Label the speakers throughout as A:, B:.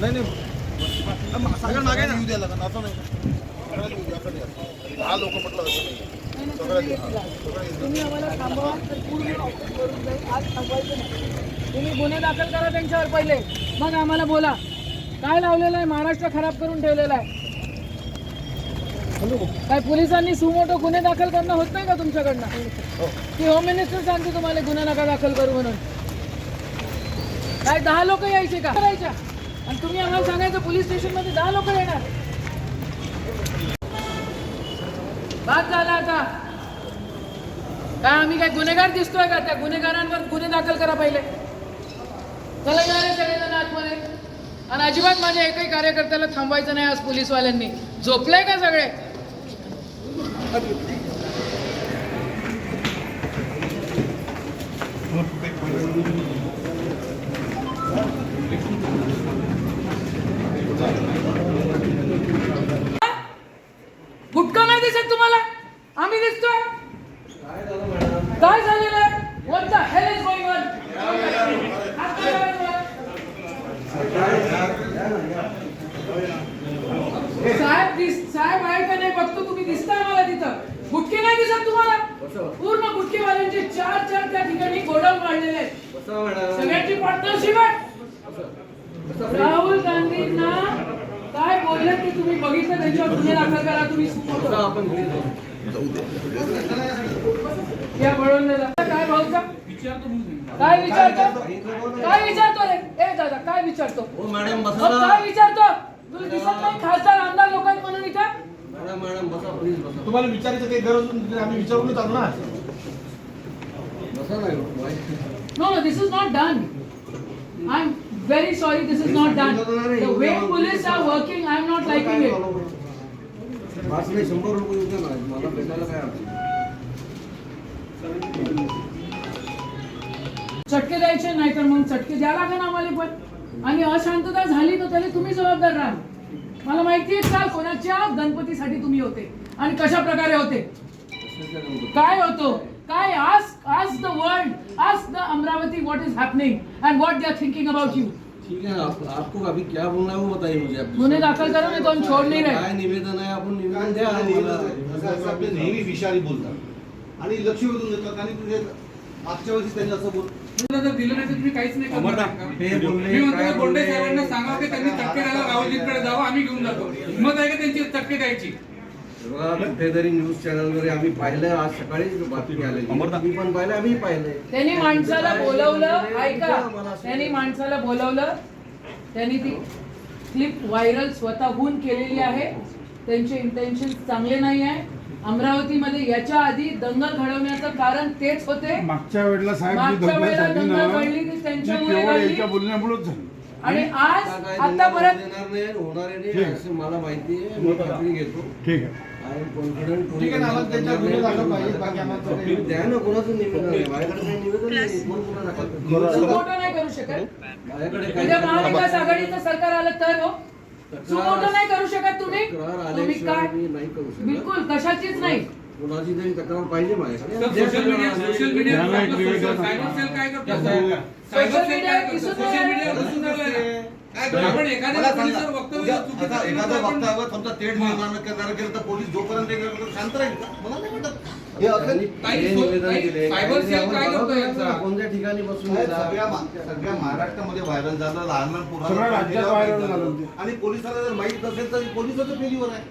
A: नाही नाही सगळं मागे येऊ द्यायला का असं नाही. लोक म्हटलं असं नाही
B: तुम्ही आम्हाला थांबवा. तर पूर्ण करून जाईल आज थांबवायचं नाही तुम्ही गुन्हे दाखल करा त्यांच्यावर पहिले. मग आम्हाला बोला. काय लावलेलं आहे? महाराष्ट्र खराब करून ठेवलेला आहे. काय पोलिसांनी सुमोटो गुन्हे दाखल करणं होत नाही का तुमच्याकडनं? की होम मिनिस्टर सांगते तुम्हाला गुन्हा नका दाखल करू म्हणून. काय दहा लोक यायचे का? करायच्या. आणि तुम्ही आम्हाला सांगायचं पोलीस स्टेशनमध्ये दहा लोक येणार. बाद झाला आता. काय आम्ही काय गुन्हेगार दिसतोय का? त्या गुन्हेगारांवर गुन्हे दाखल करा पहिले. चला या रे सगळेजण आतमध्ये. आणि अजिबात माझ्या एकही कार्यकर्त्याला थांबवायचं नाही आज पोलीसवाल्यांनी. झोपले का सगळे? गुटखा नाही दिसत तुम्हाला आम्ही दिसतोय काय झालेलं आहे What the hell is going on? हात काय करायचं? साहेब दिस साहेब आहे का नाही बघतो तुम्ही दिसताय मला तिथं गुटखे नाही दिसत तुम्हाला पूर्ण गुटखेवाल्यांचे चार चार त्या ठिकाणी गोडाऊन वाढलेले आहेत सगळ्यांची पार्टनरशिप आहे राहुल गांधींना काय बोलले ते तुम्ही बघितलं त्यांच्यावर? गुन्हे दाखल करा तुम्ही. या बळवंताला. काय भाऊचा? काय विचारतो? काय विचारतो रे? ए दादा काय विचारतो?
C: हो
B: काय विचारतो? तुला दिसत नाही खासदार आमदार लोक आहेत म्हणून इथं?
C: मॅडम मॅडम बसा प्लीज बसा.
A: तुम्हाला विचारायचं काही गरज आम्ही विचारूनच आलो ना.
C: बसा नाही
B: No, no, this is not done. I'm very sorry, this is not done. The way police are working, I'm not liking it.
C: पाच नाही शंभर रुपये येऊ द्या ना मला भेटायला काय अडचण नाही.
B: चटके द्यायचे नाही तर मग चटके द्या लागेल आम्हाला पण आणि अशांतता झाली तर त्याला तुम्ही जबाबदार राहा मला माहिती आहे काल कोणाच्या गणपतीसाठी तुम्ही होते आणि कशा प्रकारे होते? काय होतो काय आज आज द वर्ल्ड आज the Amravati what is happening and what they are thinking about you
C: ठीक है आप, आपको अभी क्या बोलना है वो बताइए मुझे। आप
B: गुन्हे दाखल करो नहीं तो हम छोड़ नहीं रहे।
C: काय निवेदन आहे आपण निवेदन द्या आम्हाला.
A: आपले नेहमी विषारी बोलतात आणि लक्ष वेधून देतात आणि तुझे मागच्या वर्षी त्यांनी असं बोल
D: जर दिलं नाही तर तुम्ही काहीच नाही करणार. का?
C: ते बोलले,
D: मी म्हणतो
C: काय
D: बोंडे? साहेबांना सांगावं की त्यांनी द्यायला राहुलजींकडे जावं आम्ही घेऊन जातो. हिंमत आहे का त्यांची चटके द्यायची
C: कुठेतरी न्यूज चॅनल वर आम्ही पाहिलं आज सकाळी बातमी पण पाहिलं आम्ही
B: त्यांनी माणसाला बोलवलं ऐका. त्यांनी माणसाला बोलवलं. त्यांनी ती क्लिप व्हायरल स्वतःहून केलेली आहे. त्यांचे इंटेन्शन चांगले नाही आहे. अमरावतीमध्ये याच्या आधी दंगल घडवण्याचं कारण तेच होते.
E: मागच्या वेळेला
B: मागच्या
E: दंगल
B: वेळेला
E: झाली
B: दंगल
E: ना
B: घडली ती
E: ती
B: त्यांच्यामुळे
E: केवळ
B: घडली.
E: एका बोलण्यामुळेच झाली.
B: आणि आज
C: आता
B: परत
C: होणार मला माहिती आहे. मी घेतो.
E: ठीक आहे.
C: आय एम कॉन्फिडंट
A: ठीक आहे ना आम्हाला त्यांच्या गुन्हे दाखल पाहिजे बाकी आम्हाला काही-
C: द्या ना कोणाचं निवेदन आहे? माझ्याकडे काही निवेदन नाही कोण कोणा दाखल
E: बरं.
B: सुमोटो नाही करू शकत.
C: माझ्याकडे काही
B: उद्या महाविकास आघाडीचं सरकार आलं तर हो. सुमोटो नाही करू शकत तुम्ही.
C: तक्रार
B: तुम्ही
C: आल्याशिवाय
B: काय?
C: मी नाही करू शकत.
B: बिलकुल कशाचीच नाही.
C: कोणाची तरी तक्रार पाहिजे माझ्याकडे.
D: सोशल मीडिया सोशल मीडिया
E: त्यांना एक निवेदन
D: सायबर सेल काय करतो
E: कसं?
D: सायबर
B: सोशल
D: सेल
B: मीडिया
D: काय करतो?
B: दिसून
D: सोशल
B: राहिलं.
D: मीडिया दिसून राहिलं.
A: एखादा वक्तव्य तेढ निर्माण करणार केलं तर पोलीस जोपर्यंत शांत राहील का? मला नाही वाटत?
C: कोणत्या ठिकाणी बसून?
A: सगळ्या महाराष्ट्रामध्ये व्हायरल झालं लहान लहान पोरांना. आणि पोलिसाला जर माहीत नसेल तर पोलिसाचं फेरीवर आहे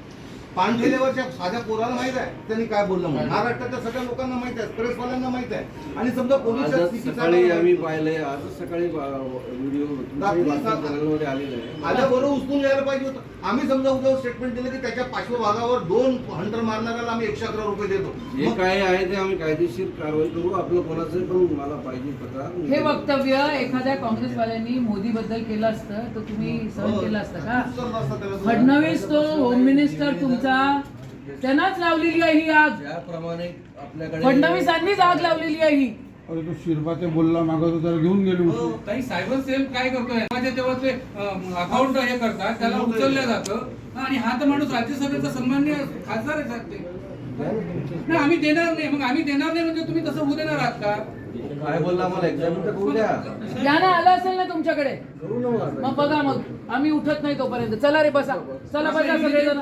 A: पान ठेल्यावरच्या साध्या पोराला माहीत आहे. त्यांनी काय बोललं म्हणून. महाराष्ट्राच्या सगळ्या लोकांना माहीत आहे. प्रेसवाल्यांना माहीत आहे. आणि समजा स्थितीचा
C: सकाळी आम्ही पाहिलंय. आजच सकाळी व्हिडिओ आलेलं आहे.
A: आल्याबरोबर उचलून यायला पाहिजे होतं. आम्ही समजा उद्या स्टेटमेंट दिलं की त्याच्या पार्श्वभागावर दोन हंटर मारणाऱ्याला आम्ही एकशे अकरा रुपये देतो.
C: जे
A: मग
C: काय आहे ते आम्ही कायदेशीर कारवाई करू. आपलं कोणाचं पण मला पाहिजे तक्रार
B: हे वक्तव्य एखाद्या काँग्रेसवाल्यांनी मोदी बद्दल केलं असतं तर तुम्ही सहन
A: हो.
B: केलं असतं का. फडणवीस तो होम मिनिस्टर तुमचा त्यांनाच लावलेली आहे ही आग.
C: ज्याप्रमाणे आपल्याकडे
B: फडणवीसांनीच आग लावलेली आहे ही.
E: अरे तो शिरपा ते बोलला मागत होता घेऊन गेले
A: हो.
D: काही सायबर सेल काय करतोय? माझ्या तेव्हा ते अकाउंट हे करतात त्याला उचललं जातं. आणि हा तर माणूस राज्यसभेचा सन्मान्य खासदार आहे साहेब ते. नाही आम्ही देणार नाही. मग आम्ही देणार नाही म्हणजे तुम्ही तसं होऊ देणार आहात का
C: काय बोलला आम्हाला एक्झामिन तर करू द्या.
B: ज्ञान आलं असेल ना तुमच्याकडे?
C: करू ना मग
B: बघा मग. आम्ही उठत नाही तोपर्यंत. चला रे बसा. चला बसा सगळेजण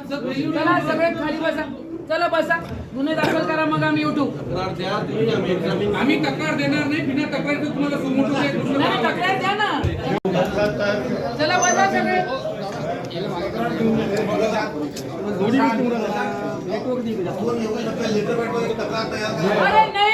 B: चला सगळे खाली बसा. चला बसा. गुन्हे दाखल करा मग आम्ही उठू.
C: तक्रार द्या तुम्ही आम्ही एक्झामिन
D: आम्ही तक्रार देणार नाही बिना तक्रारीचं तुम्हाला सोमोटो
B: नाही नाही, तक्रार द्या ना. चला बसा सगळे. अरे नहीं.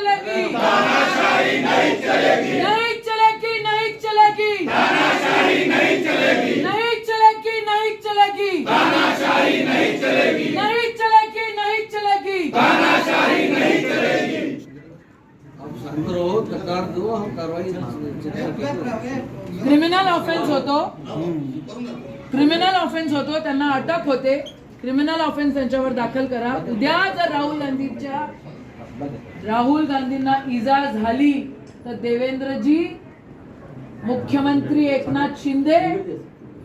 B: चलेगी। तानाशाही नहीं चलेगी नहीं चलेगी। नहीं चलेगी तानाशाही नहीं चलेगी। नहीं चलेगी नहीं चलेगी। तानाशाही नहीं चलेगी नहीं चलेगी
C: नहीं चलेगी तानाशाही नहीं चलेगी करो हो, सरकार दो हम कार्रवाई
B: क्रिमिनल ऑफेन्स होतो। क्रिमिनल ऑफेन्स होतो त्यांना अटक होते. क्रिमिनल ऑफेन्स त्यांच्यावर दाखल करा. उद्या जर राहुल गांधीच्या राहुल गांधींना इजा झाली तर देवेंद्रजी मुख्यमंत्री एकनाथ शिंदे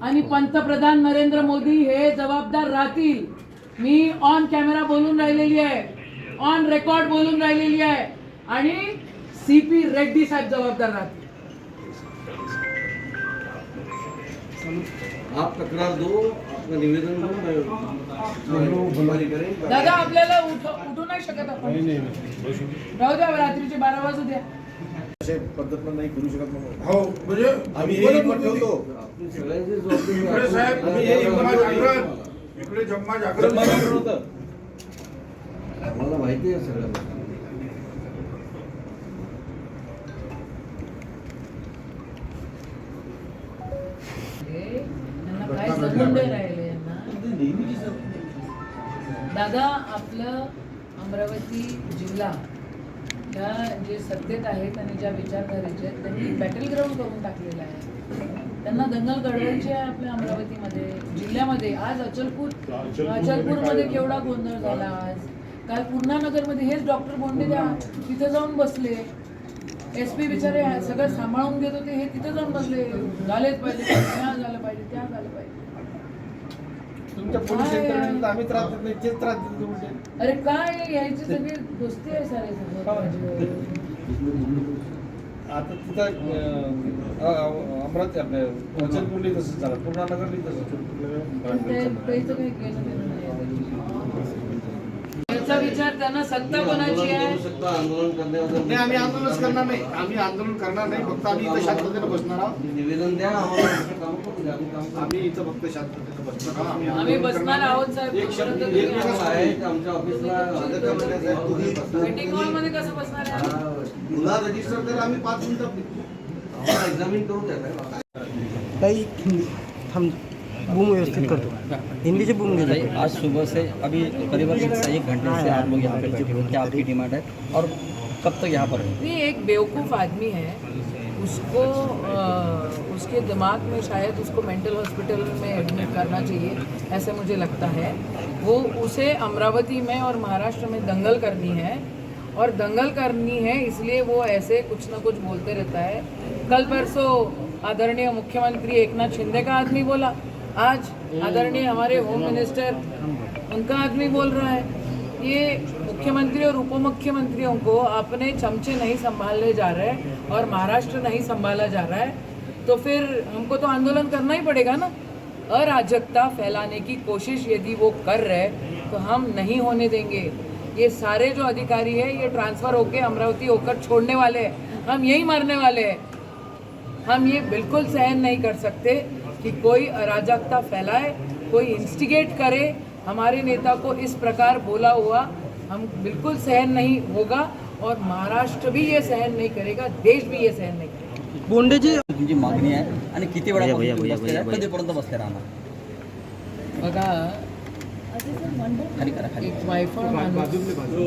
B: आणि पंतप्रधान नरेंद्र मोदी हे जबाबदार राहतील. मी ऑन कॅमेरा बोलून राहिलेली आहे. ऑन रेकॉर्ड बोलून राहिलेली आहे. आणि सी पी रेड्डी साहेब जबाबदार राहतील.
C: आप तक्रार दो आपका निवेदन दो मैं करें।
B: दादा आपल्याला उठ उठू नाही शकत आपण. राहू द्या रात्रीचे बारा वाजू द्या.
A: पद्धतीनं नाही करू शकत म्हणून.
E: हो म्हणजे
A: आम्ही हे ठेवतो.
C: सगळ्यांची जबाबदारी
E: इकडे साहेब
A: आम्ही हे
E: जम्मा जागरण. इकडे जम्मा जागरण.
C: आम्हाला माहिती आहे सगळ्या
B: सत्तेत आहेत आणि ज्या विचारधारेचे आहेत त्यांनी बॅटल ग्राउंड करून टाकलेलं आहे. त्यांना दंगल घडवायची आहे आपल्या अमरावतीमध्ये जिल्ह्यामध्ये. आज अचलपूर अचलपूरमध्ये केवढा गोंधळ झाला आज? काल पूर्णा नगरमध्ये हेच डॉक्टर बोंडे त्या तिथं जाऊन बसले. एस पी बिचारे सगळं सांभाळून घेत होते हे तिथं जाऊन बसले. झालेच पाहिजे त्या झालं पाहिजे त्या झालं पाहिजे. अरे काय यायची सगळी दोस्ती आहे सारे सगळं.
A: आता तिथं अमरावती आपल्या वचनकुंडी तसंच झालं
B: पूर्णानगरली
A: तसंच.
B: याचा विचार त्यांना सत्ता कोणाची आहे?
A: आम्ही आंदोलनच करणार नाही. आम्ही आंदोलन करणार नाही. फक्त आम्ही इथं शांततेला बसणार आहोत.
C: निवेदन द्या आम्ही
A: बसणार आहोत.
B: आम्ही बसणार आहोत
C: आमच्या ऑफिसला
B: कसं बसणार आहे?
A: गुन्हा रजिस्टर तर आम्ही पाच मिनिटं
C: आम्हाला एक्झामिन करू द्या.
F: काही हिंदी हम बूम व्यवस्थित करतो हिंदी से बूम
G: भाई,
F: घेतो
G: आज सुबह से अभी करीबन एक से एक घंटे से आप लोग यहाँ पे बैठे हुए क्या आपकी डिमांड है? और कब तक यहाँ पर
B: नहीं एक बेवकूफ़ आदमी है। उसको अ, उसके दिमाग में शायद उसको मेंटल हॉस्पिटल में एडमिट करना चाहिए ऐसे मुझे लगता है। वो उसे अमरावती में और महाराष्ट्र में दंगल करनी है। और दंगल करनी है, इसलिए वो ऐसे कुछ ना कुछ बोलते रहता है। कल परसों आदरणीय मुख्यमंत्री एकनाथ शिंदे का आदमी बोला। आज आदरणीय हमारे होम मिनिस्टर उनका आदमी बोल रहा है। ये मुख्यमंत्री और उप मुख्यमंत्रियों को अपने चमचे नहीं संभालने जा रहे हैं और महाराष्ट्र नहीं संभाला जा रहा है तो फिर हमको तो आंदोलन करना ही पड़ेगा ना। अराजकता फैलाने की कोशिश यदि वो कर रहे तो हम नहीं होने देंगे। ये सारे जो अधिकारी है ये ट्रांसफ़र होके अमरावती होकर छोड़ने वाले हैं। हम यही मरने वाले हैं। हम ये बिल्कुल सहन नहीं कर सकते कि कोई अराजकता फैलाए कोई इंस्टिगेट करे। हमारे नेता को इस प्रकार बोला हुआ हम बिल्कुल सहन नहीं होगा और महाराष्ट्र भी ये सहन नहीं करेगा देश भी ये सहन नहीं करेगा।
F: बोंडेची
G: तुमची मागणी आहे आणि किती आहे? कधीपर्यंत बसले राहणार
B: बघा
G: खाली करा खाली.
B: एक वायफळ माणूस.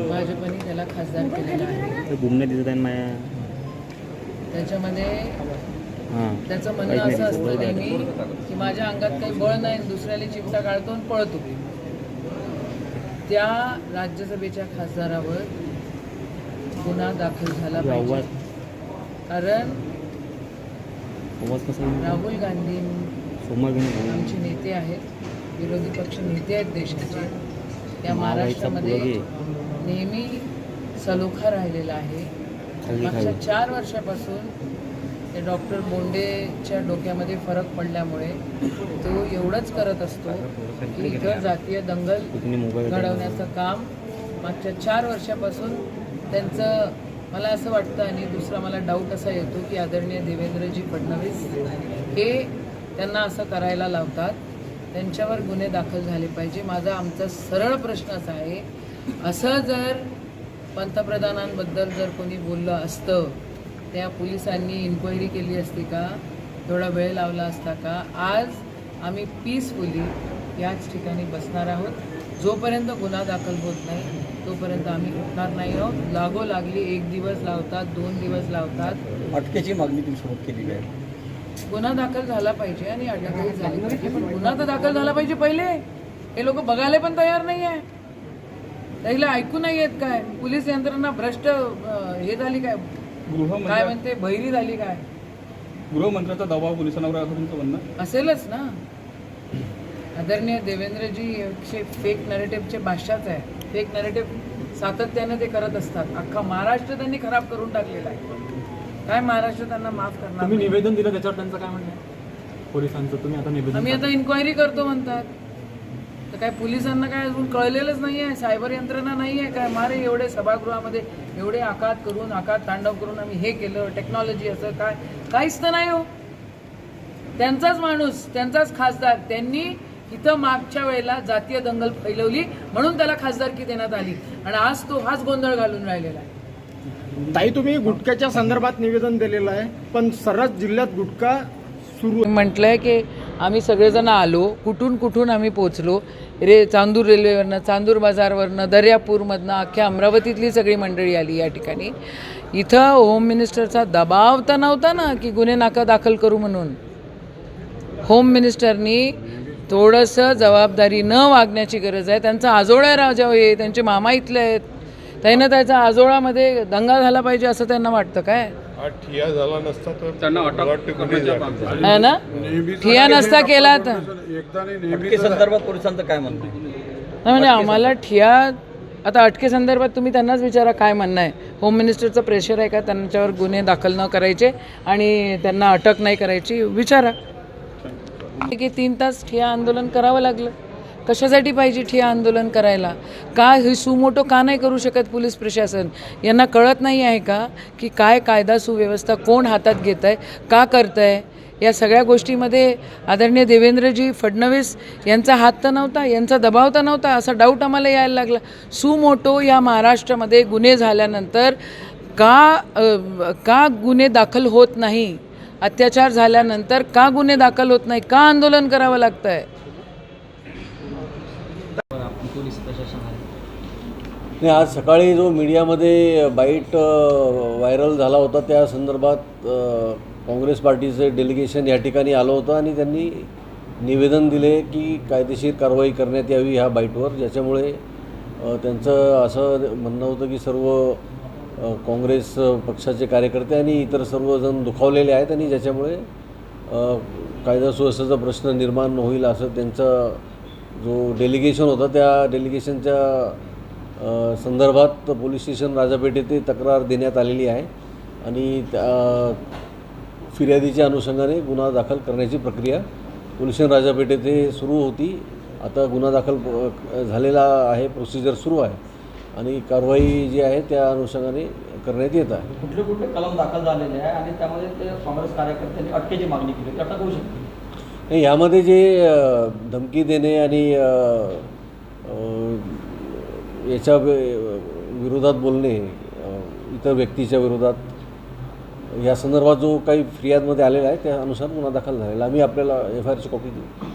B: भाजपने त्याला खासदार केलेला आहे.
H: घुमणे दिसत आहे माझ्या
B: त्याच्यामध्ये
H: हां.
B: त्याचं म्हणणं असं असतं नेहमी की माझ्या अंगात काही बळ नाही दुसऱ्याला चिमटा काढतो आणि पळतो. त्या राज्यसभेच्या खासदारावर गुन्हा दाखल झाला पाहिजे. कारण? राहुल गांधी आमचे नेते आहेत. विरोधी पक्ष नेते आहेत देशाचे. या महाराष्ट्रामध्ये. नेहमी सलोखा राहिलेला आहे. मागच्या. चार वर्षापासून ते डॉक्टर बोंडेच्या डोक्यामध्ये फरक पडल्यामुळे तो एवढंच करत असतो की इथं जातीय दंगल घडवण्याचं काम मागच्या चार वर्षापासून त्यांचं मला असं वाटतं आणि दुसरा मला डाऊट असा येतो की आदरणीय देवेंद्रजी फडणवीस हे त्यांना असं करायला लावतात. त्यांच्यावर गुन्हे दाखल झाले पाहिजे. माझा आमचा सरळ प्रश्न असा आहे असं जर पंतप्रधानांबद्दल जर कोणी बोललं असतं त्या पोलिसांनी इन्क्वायरी केली असती का? थोडा वेळ लावला असता का? आज आम्ही पीसफुली याच ठिकाणी बसणार आहोत. जोपर्यंत गुन्हा दाखल होत नाही तोपर्यंत आम्ही उठणार नाही आहोत. लागो लागली एक दिवस लावतात दोन दिवस लावतात.
G: अटकेची मागणी तुम्ही सोबत आहे.
B: गुन्हा दाखल झाला पाहिजे आणि अटकही झाली पाहिजे. पण गुन्हा तर दाखल झाला पाहिजे पहिले. हे लोक बघायला पण तयार नाही आहे त्याला ऐकू नाही येत काय? पोलीस यंत्रणा भ्रष्ट हे झाली काय? काय म्हणते? बहिरी झाली काय?
D: गृहमंत्र्याचा दबाव पोलिसांवर तुमचं म्हणणं?
B: असेलच ना. आदरणीय देवेंद्रजी फेक नरेटिव्हचे भाष्याच आहे. फेक नरेटिव्ह सातत्यानं ते करत असतात. अख्खा महाराष्ट्र त्यांनी खराब करून टाकलेला आहे. काय महाराष्ट्र त्यांना माफ करणार
F: तुम्ही
B: नाही?
F: निवेदन दिलं त्याच्यावर त्यांचं काय म्हणणं आहे? पोलिसांचं तुम्ही आता निवेदन
B: आम्ही आता इन्क्वायरी करतो म्हणतात. तर काय पोलिसांना काय अजून कळलेलंच नाही आहे सायबर यंत्रणा नाही आहे काय? मारे एवढे सभागृहामध्ये एवढे आकात करून आकात तांडव करून आम्ही हे केलं टेक्नॉलॉजी असं काय? काहीच तर नाही हो. त्यांचाच माणूस त्यांचाच खासदार त्यांनी इथं मागच्या वेळेला जातीय दंगल फैलवली म्हणून त्याला खासदारकी देण्यात आली. आणि आज तो हाच गोंधळ घालून राहिलेला आहे.
F: ताई तुम्ही गुटख्याच्या संदर्भात निवेदन दिलेलं आहे पण सर्रास जिल्ह्यात गुटखा सुरू
B: म्हटलंय की आम्ही सगळेजण आलो कुठून कुठून आम्ही पोचलो रे चांदूर रेल्वेवरनं चांदूर बाजारवरनं दर्यापूरमधनं अख्ख्या अमरावतीतली सगळी मंडळी आली या ठिकाणी. इथं होम मिनिस्टरचा दबाव तर नव्हता ना की गुन्हे नाका दाखल करू म्हणून. होम मिनिस्टरनी थोडंसं जबाबदारी न वागण्याची गरज आहे. त्यांचा आजोळा राजा हे त्यांचे मामा इथले आहेत. त्यानं त्याच्या आजोळामध्ये दंगा झाला पाहिजे असं त्यांना वाटतं काय?
E: हा ठिया झाला नसता तर
D: त्यांना
E: मला वाटतं गुन्हे झाले.
B: है ना? ठिया नसता केला तर.
E: एकदा नाही
G: अटके
E: नेहमीच
G: संदर्भात पोलिसांचं काय म्हणणं आहे?
B: नाही म्हणजे आम्हाला ठिया आता अटकेसंदर्भात तुम्ही त्यांनाच विचारा काय म्हणणं आहे. होम मिनिस्टरचं प्रेशर आहे का? त्यांच्यावर गुन्हे दाखल न करायचे आणि त्यांना अटक नाही करायची विचारा. की तीन तास ठिया आंदोलन करावं लागलं. कशासाठी पाहिजे ठिया आंदोलन करायला? का हे सुमोटो का नाही करू शकत पोलीस प्रशासन? यांना कळत नाही आहे का की काय कायदा सुव्यवस्था कोण हातात घेत आहे का करत आहे या सगळ्या गोष्टीमध्ये आदरणीय देवेंद्रजी फडणवीस यांचा हात तर नव्हता यांचा दबाव तर नव्हता असा डाऊट आम्हाला यायला लागला. सुमोटो या महाराष्ट्रामध्ये गुन्हे झाल्यानंतर का का गुन्हे दाखल होत नाही? अत्याचार झाल्यानंतर का गुन्हे दाखल होत नाही? का आंदोलन करावं लागतं आहे
I: नाही आज सकाळी जो मीडियामध्ये बाईट व्हायरल झाला होता त्या संदर्भात काँग्रेस पार्टीचं डेलिगेशन या ठिकाणी आलं होतं आणि त्यांनी निवेदन दिले की कायदेशीर कारवाई करण्यात यावी ह्या बाईटवर ज्याच्यामुळे त्यांचं असं म्हणणं होतं की सर्व काँग्रेस पक्षाचे कार्यकर्ते आणि इतर सर्वजण दुखावलेले आहेत आणि ज्याच्यामुळे कायदा सुव्यवस्थेचा प्रश्न निर्माण होईल असं त्यांचा जो डेलिगेशन होता त्या डेलिगेशनच्या संदर्भात पोलीस स्टेशन राजापेठ येथे तक्रार देण्यात आलेली आहे आणि त्या फिर्यादीच्या अनुषंगाने गुन्हा दाखल करण्याची प्रक्रिया पोलीस स्टेशन राजापेठ येथे सुरू होती. आता गुन्हा दाखल झालेला आहे प्रोसिजर सुरू आहे आणि कारवाई जी आहे त्या अनुषंगाने करण्यात येत आहे.
G: कुठले कुठले कलम दाखल झालेले आहे आणि त्यामध्ये ते काँग्रेस कार्यकर्त्यांनी अटकेची मागणी केली ती अटक होऊ शकते
I: यामध्ये जे धमकी देणे आणि याच्या विरोधात बोलणे इतर व्यक्तीच्या विरोधात या संदर्भात जो काही फिर्यादमध्ये आलेला आहे त्या अनुसार गुन्हा दाखल झालेला आम्ही आपल्याला एफ आय आरची कॉपी देऊ.